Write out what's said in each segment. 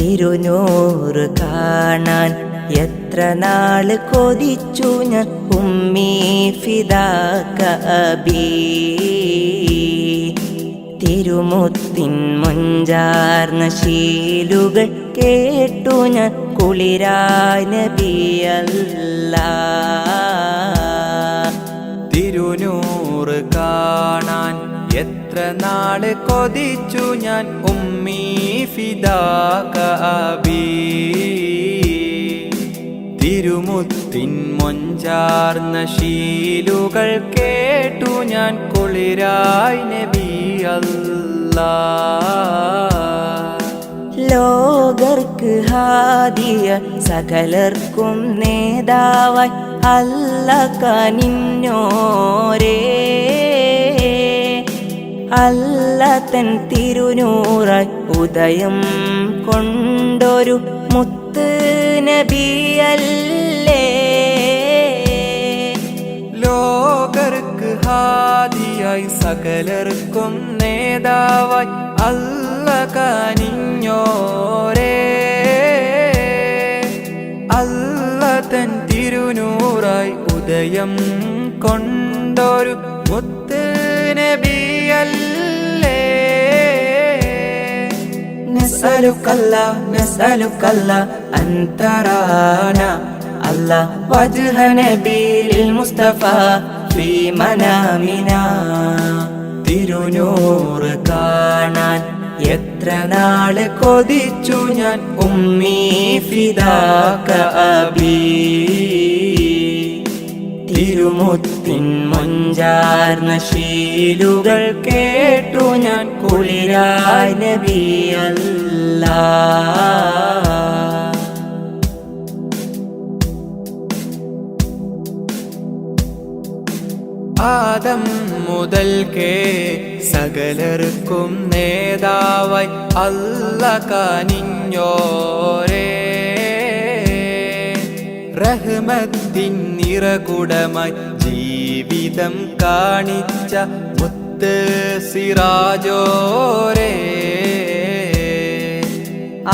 തിരുനൂറ് കാണാൻ എത്ര നാൾ കൊതിച്ചു ഞാൻ ഉമ്മീ ഫിദാക്കബീ തിരുമുത്തിൻ മുഞ്ചാർന്ന ശീലുകൾ കേട്ടു ഞാൻ കുളിരാനബിയല്ല തിരുനൂറ് കാണാൻ എത്ര നാൾ കൊതിച്ചു ഞാൻ ഉമ്മീ ഫിദാകബി തിരുമുത്തിൻ മൊഞ്ചാർന്ന ശീലുകൾ കേട്ടു ഞാൻ കുളിരായി നബി അല്ല. ലോകർക്ക് ഹാദിയ സകലർക്കും നേതാവായി അല്ല കനിഞ്ഞോരേ. അല്ല തൻ തിരുനൂറായി ഉദയം കൊണ്ടൊരു മുത്ത് നബിയല്ലേ? ലോകർക്ക് ഹാദിയായി സകലർക്കും നേതാവായി അല്ല കനിഞ്ഞോരേ. അല്ല തൻ തിരുനൂറായി ഉദയം കൊണ്ടൊരു نسألك الله نسألك الله أن ترانا الله وجه نبي المصطفى في منامنا തിരുനൂറ് കാണാൻ എത്ര നാള് കൊതിച്ചു ഞാൻ ഉമ്മീ ഫിദാക്കബീ തിരുമുത്തിൻ മൊഞ്ചാർന്ന ശീലുകൾ കേട്ടു ഞാൻ കുളിരായ നബിയല്ല. ആദം കേ സകലർക്കും നേതാവായി അല്ല കനിഞ്ഞോരേ. റഹ്മത്തിൻ നിറകുടമായി ജീവിതം കാണിച്ച മുത്ത് സിറാജോരേ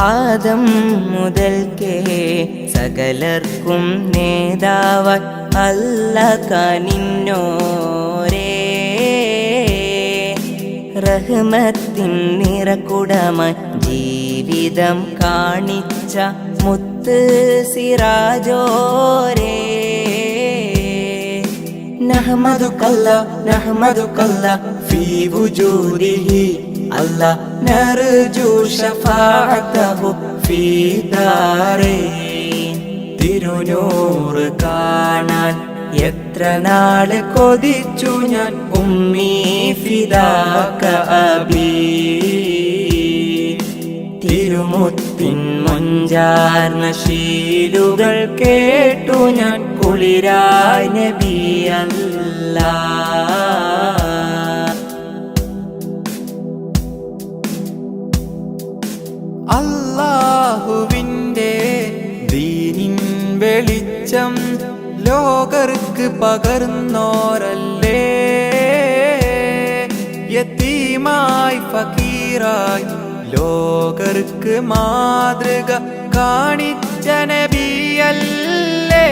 ആദം മുതൽക്കേ സകലർക്കും നേതാവ അല്ല കനിന്നോരേ. റഹ്മത്തിൻ നിറക്കുടമ ജീവിതം കാണിച്ച മുത്ത് സിറാജോരേ نحمدك الله نحمدك الله في وجوده الله نرجو شفاعته في دارين തിരുനൂറ് കാണാൻ എത്ര നാള് കൊതിച്ചു ഞാൻ ഉമ്മീ ഫിദാക്കബീ തിരുമുത്തിൻ മൊഞ്ചാർന്ന ശീലുകൾ കേട്ടു ഞാൻ കുളിരായ നബിയല്ല അല്ലാഹുവിന്റെ ദീനിൻ വെളിച്ചം ലോകർക്ക് പകർന്നോരല്ലേ? യത്തീമായി ഫക്കീറായി ലോകർക്ക് മാതൃക കാണിച്ച നബിയല്ലേ?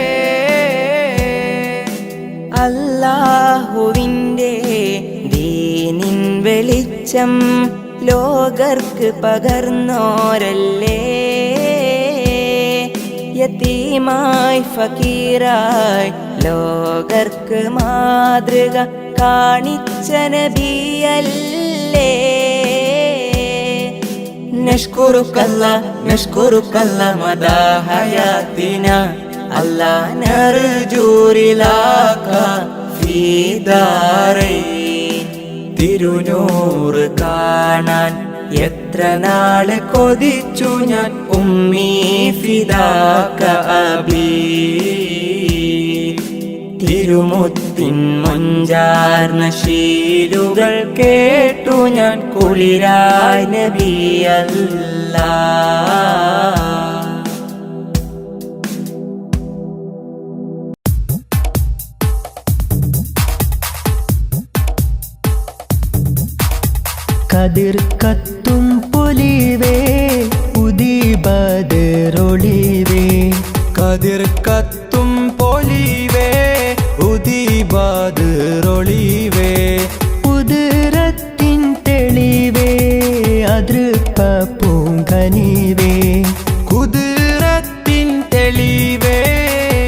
അല്ലാഹുവിൻ്റെ ദീനിൻ വെളിച്ചം ലോകർക്ക് പകർന്നോരല്ലേ യത്തീമായി ഫക്കീറായി ലോകർക്ക് മാതൃക കാണിച്ച നബിയല്ലേ نشكرك الله نشكرك الله مدى حياتنا الله نرجو رلاك في دارين തിരുനൂറ് കാണാൻ എത്ര നാള് കൊതിച്ചു ഞാൻ ഉമ്മീ ഫിദാക്കബീ തിരുമുത്തിൻ മൊഞ്ചാർന്ന ശീലുകൾ കേട്ടു ഞാൻ കുളിരായ നബിയല്ല கதிர் கத்தும் பொலிவே உதிபதரொளிவே கதிர் கத்தும் பொலிவே உதிபதரொளிவே உதிரத்தின் தெளிவே அதிருப்ப பூங்கனிவே. குதிரத்தின் தெளிவே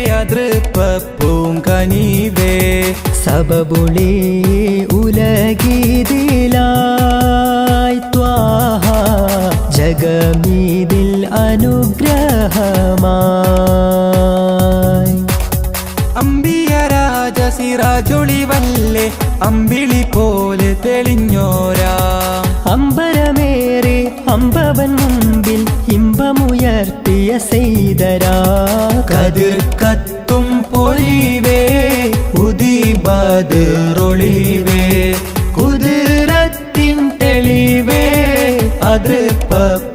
அதிருப்ப பூங்கனிவே. சபபுளே உலகிதிலா ജഗമീതിൽ അനുഗ്രഹമായി. അമ്പിയ രാജ സിറാജൊളിവല്ലേ അമ്പിളി പോലെ തെളിഞ്ഞോരാ. അമ്പരമേറെ അമ്പവൻ മുമ്പിൽ ഇമ്പമുയർത്തിയ സെയ്തരാ കതിർ കത്തും പൊളിവേ ഉദിബതിറൊളിവേ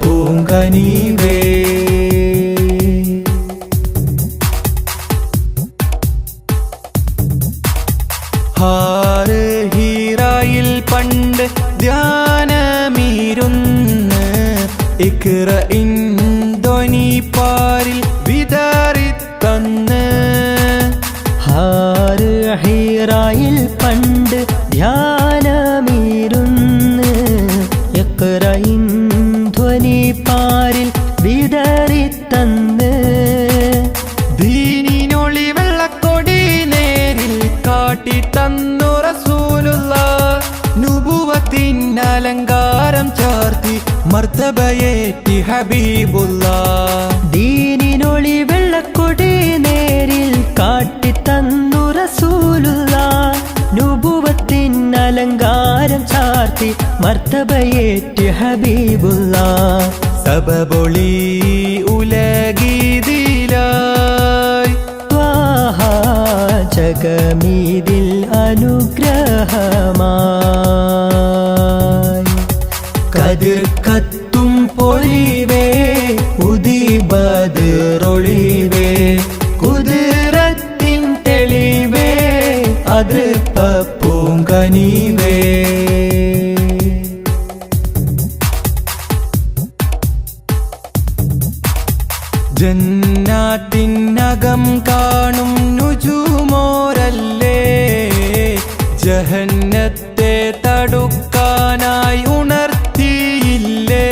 പൂങ്കനീവേ ഹാറ് ഹീറായിൽ പണ്ട് ധ്യാനമീരുന്ന് ഇക്ര ഇൻധ്വനി പാരിൽ വിതറിത്തന്ന് ഹാറ് ഹീറായിൽ പണ്ട് ധ്യാനമീരുന്ന് ധ്വനി പാരിൽ വിതറിത്തന്ന്. ദീനിനൊളി വെള്ളക്കൊടി നേരിൽ കാട്ടി തന്നു റസൂലുള്ള നുബുവത്തിൻ അലങ്കാരം ചാർത്തി മർത്തബയേറ്റി ഹബീബുള്ള. ദീനിനൊളി വെള്ളക്കൊടി നേരിൽ കാട്ടിത്തന്നു റസൂലുള്ള നുബുവത്തിൻ അലങ്കാരം ചാർത്തി മർത്തബയേറ്റ് ഹബീബുള്ള. സബബൊളി ഉലഗീതിലായി. ത്വാഹ ജഗമീതിൽ അനുഗ്രഹമായി. കതിർ കത്തും പൊലിവേ ഉദിബതിറൊളിവേ കുതിരത്തിൻ തെളിവേ അതൃപ്പ പൂങ്കനീവേ ജന്നാത്തിനകം കാണും നുജുമോരല്ലേ? ജഹന്നത്തെ തടുക്കാനായി ഉണർത്തിയില്ലേ?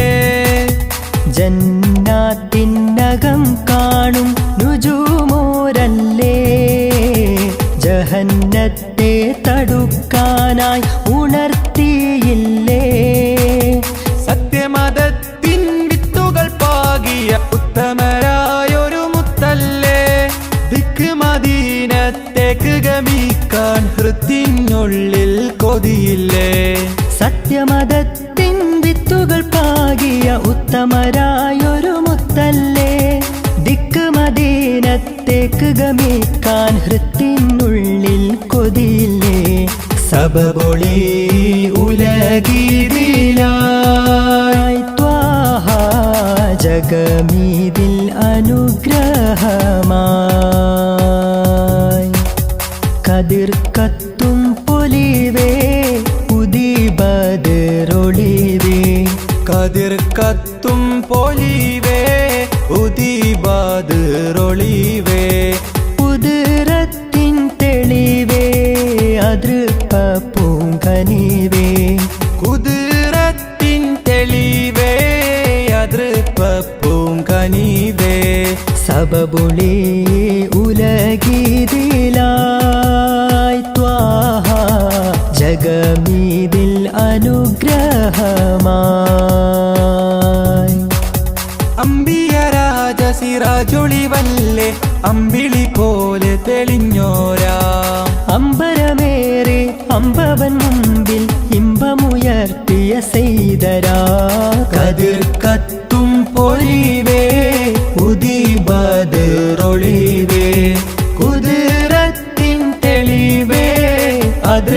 ജന്നാത്തിനകം കാണും നുജുമോരല്ലേ? ജഹന്നത്തെ തടുക്കാനായി സത്യമതത്തിൻ വിത്തുകൾ പാകിയ ഉത്തമരായൊരു മുത്തല്ലേ? ദിക്ക് മദീനത്തേക്ക് ഗമിക്കാൻ ഹൃത്തിനുള്ളിൽ കൊതിയില്ലേ? സബബൊളി ഉലഗീതിലായി ത്വാഹ ജഗമീതിൽ അനുഗ്രഹമായി. കതിർ കതിർ കത്തും പൊലിവേ ഉദിബാതിറൊളിവേ കുതിരത്തിൻ തെളിവേ അതൃപ്പ പൂങ്കനിവേ കുതിരത്തിൻ തെളിവേ അതൃപ്പ പൂങ്കനീവേ സബബുളി ഉലഗീതിലായി ത്വാഹ ജഗമീതിൽ അനുഗ്രഹമായി അമ്പിയ രാജ സിറാജൊളിവല്ലേ അമ്പിളി പോലെ തെളിഞ്ഞോരാ. അമ്പരമേറെ അമ്പവൻ മുമ്പിൽ ഇമ്പമുയർത്തിയ സെയ്തരാ കതിർ കത്തും പൊലിവേ ഉദിബതിറൊളിവേ കുതിരത്തിൻ തെളിവേ അതൃ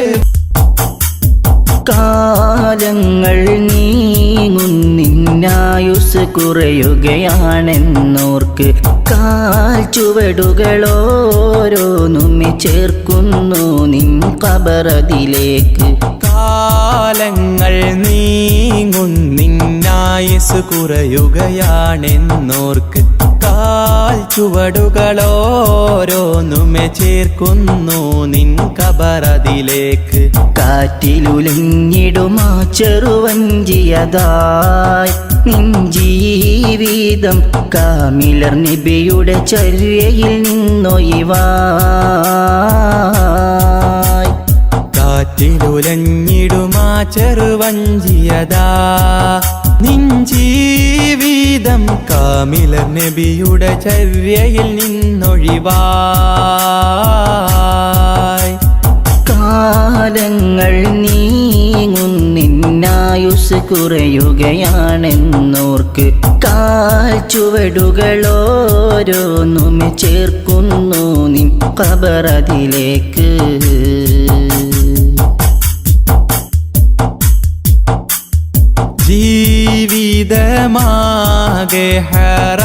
കാലങ്ങൾ നീങ്ങും നീങ്ങുന്നിന്നായുസ് കുറയുകയാണെന്നോർക്ക് കാൽ ചുവടുകളോരോന്നുമെ ചേർക്കുന്നു നിൻ കബറതിലേക്ക് കാലങ്ങൾ നീങ്ങും നീങ്ങുന്നിന്നായുസ് കുറയുകയാണെന്നോർക്ക് ചുവടുകളോരോന്നുമെ ചേർക്കുന്നു നിൻ കബറതിലേക്ക്. കാറ്റിലുലഞ്ഞിടുമാ ചെറുവഞ്ചിയതായി നിൻ ജീവിതം. കാമിലർ നിബിയുടെ ചര്യയിൽ നിന്നൊയിവായി കാറ്റിലുലഞ്ഞിടുമാ ചെറുവഞ്ചിയതാ. നിഞ്ചീവിതം കാമില നബിയുടെ ചര്യയിൽ നിന്നൊഴിവായി. കാലങ്ങൾ നീങ്ങുന്നിന്നായുസ് കുറയുകയാണെന്നോർക്ക് കാച്ചുവടുകളോരോന്നും ചേർക്കുന്നു നിൻ കബറതിലേക്ക് ജീവിതമാകെ ഹറാമില്ലയിച്ചു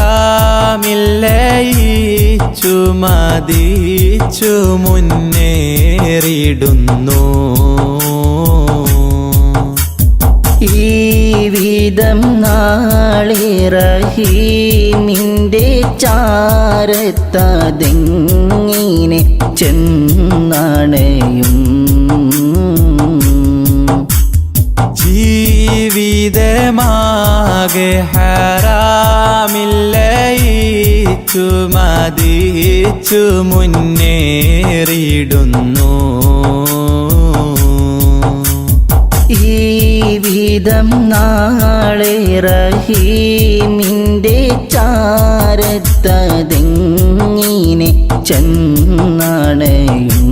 മതിച്ചു മുന്നേറിടുന്നു ഈ വിധം ചാരത്തതെങ്ങിനെ ചെന്നണയും. ജീവിതമാകെ ഹറാമില്ലയിച്ചു മതിച്ചു മുന്നേറിയിടുന്നു. ഈ വിധം നാളെ റഹീമിന്റെ ചാരത്തതെങ്ങിനെ ചെന്നണയും.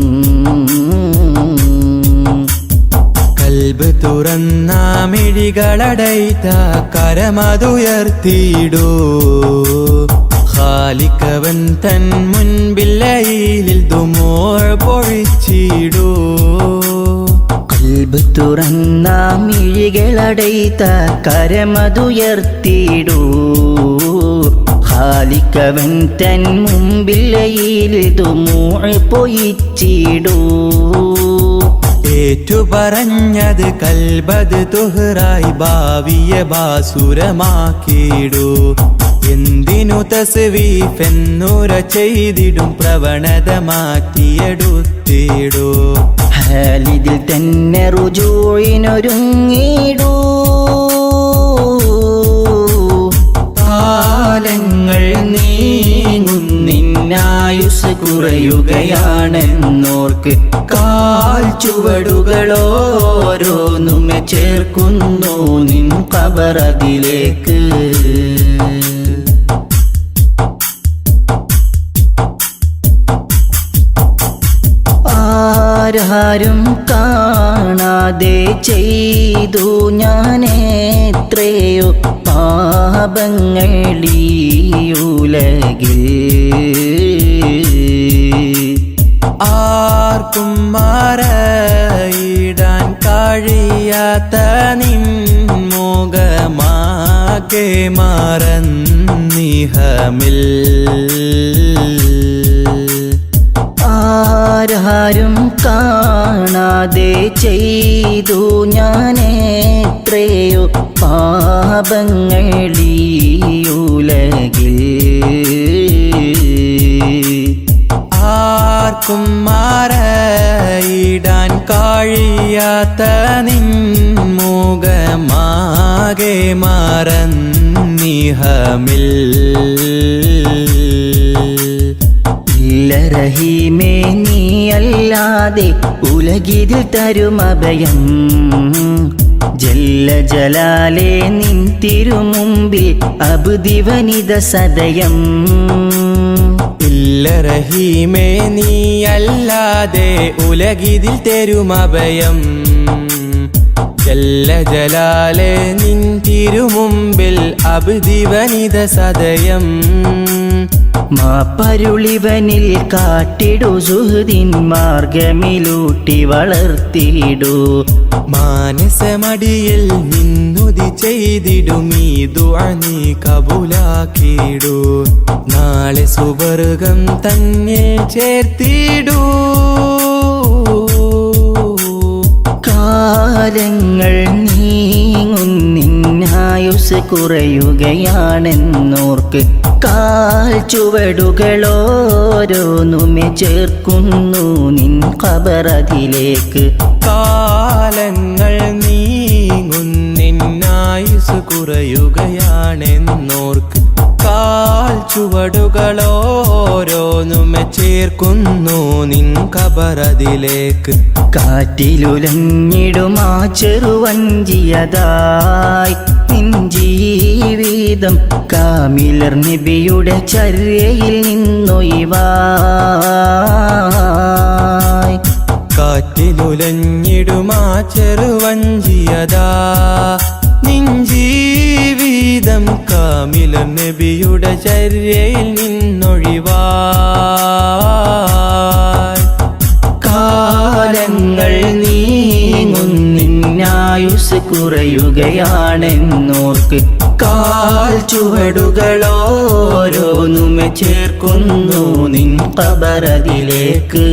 കൽബ് തുറന്ന മിഴികളടൈത്ത കരമതുയർത്തിയിടൂ. ഖാലിക്കവൻ തൻ മുൻപില്ലയിലിൽ തുമോൾ പൊഴിച്ചിടൂ. കൽബ് തുറന്ന മിഴികളടൈത്ത കരമതുയർത്തിയിടൂ. ഖാലിക്കവൻ തൻ മുമ്പില്ലയിൽ ദുമോൾ പൊയിച്ചിടൂ ഏറ്റു പറഞ്ഞത് കൽബത് തുഹറായി ഭാവിയെ ബാസുരമാക്കിയിടൂ. എന്തിനു തസ്വീഫെന്നുര ചെയ്തിടും പ്രവണത മാറ്റിയെടുത്തിടൂ ഹലിതിൽ തന്നെ റുജൂഴിനൊരുങ്ങിടൂ നീങ്ങുന്നിന്നായുസ് കുറയുകയാണെന്നോർക്ക് കാൽ ചുവടുകളോരോന്നുമെ ചേർക്കുന്നു നിൻ കബറതിലേക്ക്. ആരാരും കാണാതെ ചെയ്തു ഞാൻ എത്രയോ പാപങ്ങളീയുലകിൽ ആർക്കും മാറയിടാൻ കഴിയാത്ത നിൻമുഖമാകെ മറന്നിഹമിൽ. ആരാരും കാണാതെ ചെയ്തു ഞാനേത്രയോ പാപങ്ങളീയുലകിൽ ആർക്കും മാറയിടാൻ കഴിയാത്ത നിൻമുഖമാകെ മറന്നിഹമിൽ. ഇല്ല റഹീമേ നീയല്ലാതെ ഉലകിതിൽ തരും അഭയം. ജല്ല ജലാലേ നിൻ തിരുമുമ്പിൽ അബുദിവനിത സദയം. ഇല്ല റഹീമേ നീയല്ലാതെ ഉലകിതിൽ തരുമഭയം ജല്ല ജലാലെ നിൻ തിരുമുമ്പിൽ അബ്ദിവനിത സദയം. മാപ്പരുളിവനിൽ കാട്ടിടു സുഹൃതിൻ മാർഗമിലൂട്ടി വളർത്തിയിടൂ. മാനസമടിയിൽ നിന്നുതി ചെയ്തിടും ഈ കബുലാക്കിയിടു. നാളെ സുവർഗം തന്നെ ചേർത്തിടൂ. കാലങ്ങൾ നീങ്ങുന്നിന്നായുസ് കുറയുകയാണെന്നോർക്ക് കാൽ ചുവടുകളോരോന്നുമെ ചേർക്കുന്നു. നിൻ കബറതിലേക്ക് കാലങ്ങൾ നീങ്ങുന്നിന്നായുസ് കുറയുകയാണെന്നോർക്ക് കാൽ ചുവടുകളോരോന്നുമെ ചേർക്കുന്നു നിൻ കബറതിലേക്ക്. കാറ്റിലുലഞ്ഞിടുമാ ചെറുവഞ്ചിയതായി നിൻ ജീവിതം. കാമിലർ നബിയുടെ ചര്യയിൽ നിന്നൊയിവായി കാറ്റിലുലഞ്ഞിടുമാ ചെറുവഞ്ചിയതാ നിഞ്ചീവിതം കാമില നബിയുടെ ചര്യയിൽ നിന്നൊഴിവായി. കാലങ്ങൾ നീങ്ങുന്നിന്നായുസ് കുറയുകയാണെന്നോർക്ക്. കാൽ ചുവടുകളോരോന്നുമെ ചേർക്കുന്നു നിൻ കബറതിലേക്ക്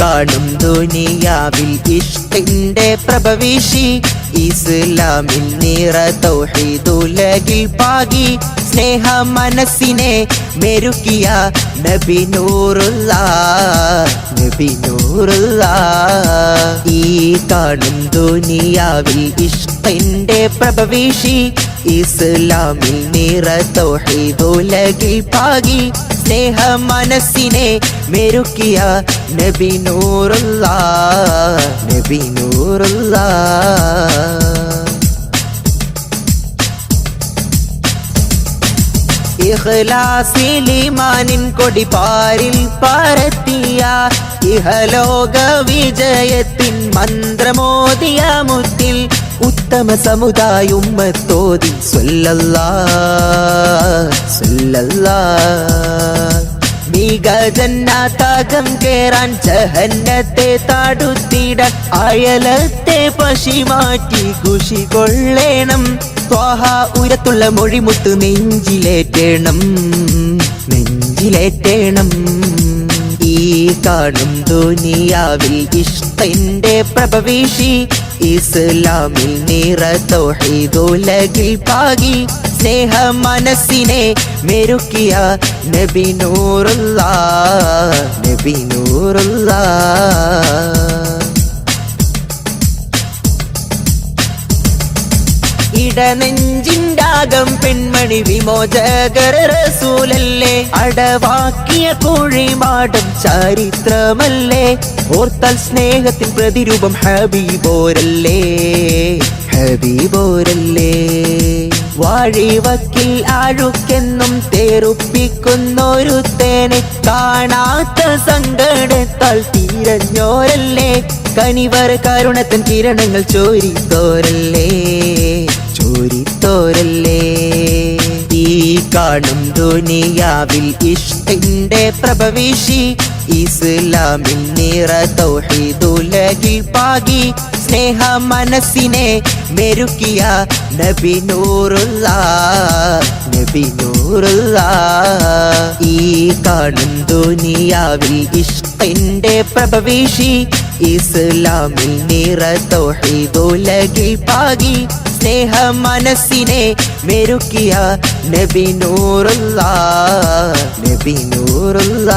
കാണും ദുനിയാവിൽ ഇഷ്ടിന്റെ പ്രഭവിഷി. ഇസ്ലാമിൽ നിറ തൗഹീദുലകിൽ പാകി. സ്നേഹ മനസ്സിനെ മെരുക്കിയ നബി നൂറുള്ള നബി ഈ കാണും ദുനിയാവിൽ ഇഷ്ടിന്റെ പ്രഭവിഷി. ഇസ്ലാമിൽ നിറ തൗഹീദുലകിൽ പാകി. സ്നേഹ മനസ്സിനെ മെരുക്കിയ നബി നൂറുള്ള നബി നൂറുള്ള ഇഖ്ലാസിലിമാനിൻ കൊടി പാരിൽ പരത്തിയ ഇഹലോക വിജയത്തിൻ മന്ത്രമോദിയ മുത്തിൽ ഉത്തമ സമുദായുമ്മത്തോതി മികജന്നാതാകം കേറാൻ ജഹന്നത്തെ താടുത്തിടാൻ അയലത്തെ പശി മാറ്റി കുഷി കൊള്ളേണം. ത്വാഹ ഉരത്തുള്ള മൊഴിമുത്ത് നെഞ്ചിലേറ്റേണം. നെഞ്ചിലേറ്റേണം. കാണും ദുനിയാവിൽ ഇഷ്ടന്റെ പ്രഭവീഷി. ഇസ്ലാമിൽ നിറ തൗഹീദുലകിൽ പാകി. സ്നേഹ മനസ്സിനെ മെരുക്കിയ നബി നൂറുള്ള നബി നൂറുള്ള ഇടനെഞ്ചിന്റാകം പെൺമണി വിമോചകരസൂലല്ലേ? അടവാക്കിയ കോഴിമാടം ചരിത്രമല്ലേ? ഓർത്താൽ സ്നേഹത്തിൻ പ്രതിരൂപം ഹബീബോരല്ലേ? ഹബീബോരല്ലേ? വാഴിവക്കിൽ ആഴുക്കെന്നും തേറുപ്പിക്കുന്നൊരു തേനെ കാണാത്ത സങ്കടത്താൽ തീരഞ്ഞോരല്ലേ? കനിവർ കരുണത്തൻ കിരണങ്ങൾ ചോരിത്തോരല്ലേ? ചോരിത്തോരല്ലേ? ഈ കാണും ദുനിയാവിൽ ഇഷ്ടിന്റെ പ്രഭവിഷി. ഇസ്ലാമിൽ നിറ തൗഹീദുലകിൽ പാകി. സ്നേഹ മനസ്സിനെ മെരുക്കിയ നബി നൂറുള്ള നബി നൂറുള്ള ഈ കാണും ദുനിയാവിൽ ഇഷ്ടിന്റെ പ്രഭവിഷി ഇസ്ലാമിൽ നിറ തൗഹീദുലകിൽ പാകി. സ്നേഹ മനസ്സിനെ മെരുക്കിയ നബി നൂറുള്ള നബി നൂറുള്ള